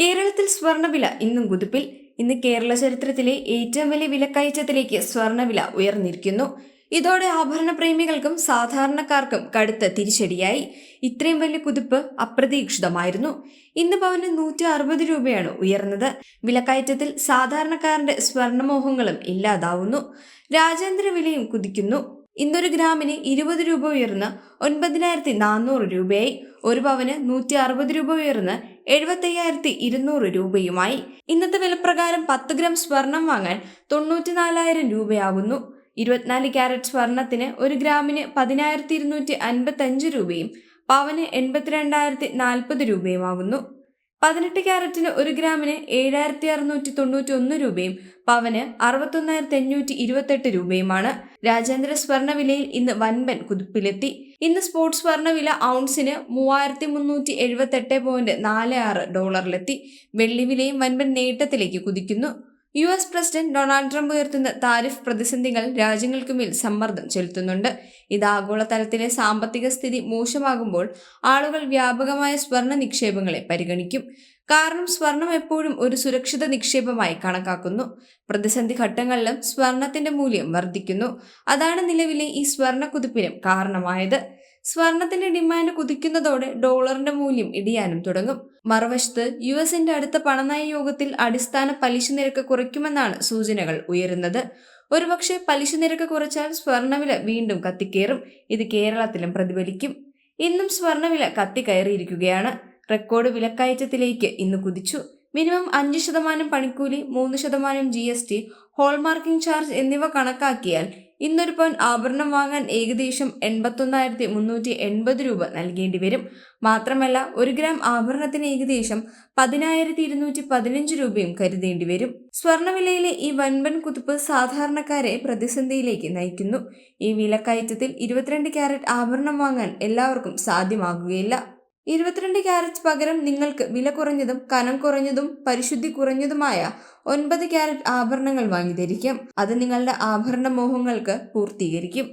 കേരളത്തിൽ സ്വർണവില ഇന്നും കുതിപ്പിൽ. ഇന്ന് കേരള ചരിത്രത്തിലെ ഏറ്റവും വലിയ വിലക്കയറ്റത്തിലേക്ക് സ്വർണവില ഉയർന്നിരിക്കുന്നു. ഇതോടെ ആഭരണ പ്രേമികൾക്കും സാധാരണക്കാർക്കും കടുത്ത തിരിച്ചടിയായി. ഇത്രയും വലിയ കുതിപ്പ് അപ്രതീക്ഷിതമായിരുന്നു. ഇന്ന് പവന് നൂറ്റി അറുപത് രൂപയാണ് ഉയർന്നത്. വിലക്കയറ്റത്തിൽ സാധാരണക്കാരന്റെ സ്വർണമോഹങ്ങളും ഇല്ലാതാവുന്നു. രാജ്യാന്തര വിലയും കുതിക്കുന്നു. ഇന്നൊരു ഗ്രാമിന് ഇരുപത് രൂപ ഉയർന്ന് ഒൻപതിനായിരത്തി നാനൂറ് രൂപയായി. ഒരു പവന് നൂറ്റി അറുപത് രൂപ ഉയർന്ന് എഴുപത്തയ്യായിരത്തി ഇരുന്നൂറ് രൂപയുമായി. ഇന്നത്തെ വിലപ്രകാരം പത്ത് ഗ്രാം സ്വർണം വാങ്ങാൻ തൊണ്ണൂറ്റിനാലായിരം രൂപയാകുന്നു. ഇരുപത്തിനാല് ക്യാരറ്റ് സ്വർണത്തിന് ഒരു ഗ്രാമിന് പതിനായിരത്തി ഇരുന്നൂറ്റി അൻപത്തി അഞ്ച് രൂപയും പവന് എൺപത്തിരണ്ടായിരത്തി നാൽപ്പത് രൂപയുമാകുന്നു. പതിനെട്ട് ക്യാരറ്റിന് ഒരു ഗ്രാമിന് ഏഴായിരത്തി അറുന്നൂറ്റി തൊണ്ണൂറ്റി ഒന്ന് രൂപയും പവന് അറുപത്തൊന്നായിരത്തി അഞ്ഞൂറ്റി ഇരുപത്തെട്ട് രൂപയുമാണ്. രാജ്യാന്തര സ്വർണവിലയിൽ ഇന്ന് വൻപൻ കുതിപ്പിലെത്തി. ഇന്ന് സ്പോർട്സ് സ്വർണവില ഔൺസിന് മൂവായിരത്തി മുന്നൂറ്റി എഴുപത്തെട്ട് പോയിന്റ് നാല് ആറ് ഡോളറിലെത്തി. വെള്ളിവിലയും വൻപൻ നേട്ടത്തിലേക്ക് കുതിക്കുന്നു. U S president Donald Trump ഉയർത്തുന്ന താരിഫ് പ്രതിസന്ധികൾ രാജ്യങ്ങൾക്കുമേൽ സമ്മർദ്ദം ചെലുത്തുന്നുണ്ട്. ഇത് ആഗോളതലത്തിലെ സാമ്പത്തിക സ്ഥിതി മോശമാകുമ്പോൾ ആളുകൾ വ്യാപകമായ സ്വർണ നിക്ഷേപങ്ങളെ പരിഗണിക്കും. കാരണം സ്വർണം എപ്പോഴും ഒരു സുരക്ഷിത നിക്ഷേപമായി കണക്കാക്കുന്നു. പ്രതിസന്ധി ഘട്ടങ്ങളിലും സ്വർണത്തിന്റെ മൂല്യം വർദ്ധിക്കുന്നു. അതാണ് നിലവിലെ ഈ സ്വർണ കുതിപ്പിനും കാരണമായത്. സ്വർണത്തിന്റെ ഡിമാൻഡ് കുതിക്കുന്നതോടെ ഡോളറിന്റെ മൂല്യം ഇടിയാനും തുടങ്ങും. മറുവശത്ത് യു എസിന്റെ അടുത്ത പണനയ യോഗത്തിൽ അടിസ്ഥാന പലിശ നിരക്ക് കുറയ്ക്കുമെന്നാണ് സൂചനകൾ ഉയരുന്നത്. ഒരുപക്ഷെ പലിശ നിരക്ക് കുറച്ചാൽ സ്വർണവില വീണ്ടും കത്തിക്കേറും. ഇത് കേരളത്തിലും പ്രതിഫലിക്കും. ഇന്നും സ്വർണവില കത്തിക്കയറിയിരിക്കുകയാണ്. റെക്കോർഡ് വിലക്കയറ്റത്തിലേക്ക് ഇന്ന് കുതിച്ചു. മിനിമം അഞ്ച് ശതമാനം പണിക്കൂലി മൂന്ന് ശതമാനം G S T hallmarking charge എന്നിവ കണക്കാക്കിയാൽ ഇന്നൊരു പവൻ ആഭരണം വാങ്ങാൻ ഏകദേശം എൺപത്തൊന്നായിരത്തി മുന്നൂറ്റി എൺപത് രൂപ നൽകേണ്ടി വരും. മാത്രമല്ല ഒരു ഗ്രാം ആഭരണത്തിന് ഏകദേശം പതിനായിരത്തി ഇരുന്നൂറ്റി പതിനഞ്ച് രൂപയും കരുതേണ്ടി വരും. സ്വർണവിലയിലെ ഈ വൻപൻ കുതിപ്പ് സാധാരണക്കാരെ പ്രതിസന്ധിയിലേക്ക് നയിക്കുന്നു. ഈ വിലക്കയറ്റത്തിൽ ഇരുപത്തിരണ്ട് ക്യാരറ്റ് ആഭരണം വാങ്ങാൻ എല്ലാവർക്കും സാധ്യമാകുകയില്ല. ഇരുപത്തിരണ്ട് ക്യാരറ്റ് പകരം നിങ്ങൾക്ക് വില കുറഞ്ഞതും കനം കുറഞ്ഞതും പരിശുദ്ധി കുറഞ്ഞതുമായ ഒൻപത് ക്യാരറ്റ് ആഭരണങ്ങൾ വാങ്ങി ധരിക്കാം അത് നിങ്ങളുടെ ആഭരണ മോഹങ്ങൾക്ക് പൂർത്തീകരിക്കും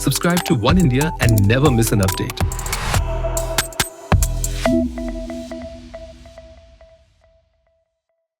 Subscribe to One India and never miss an update.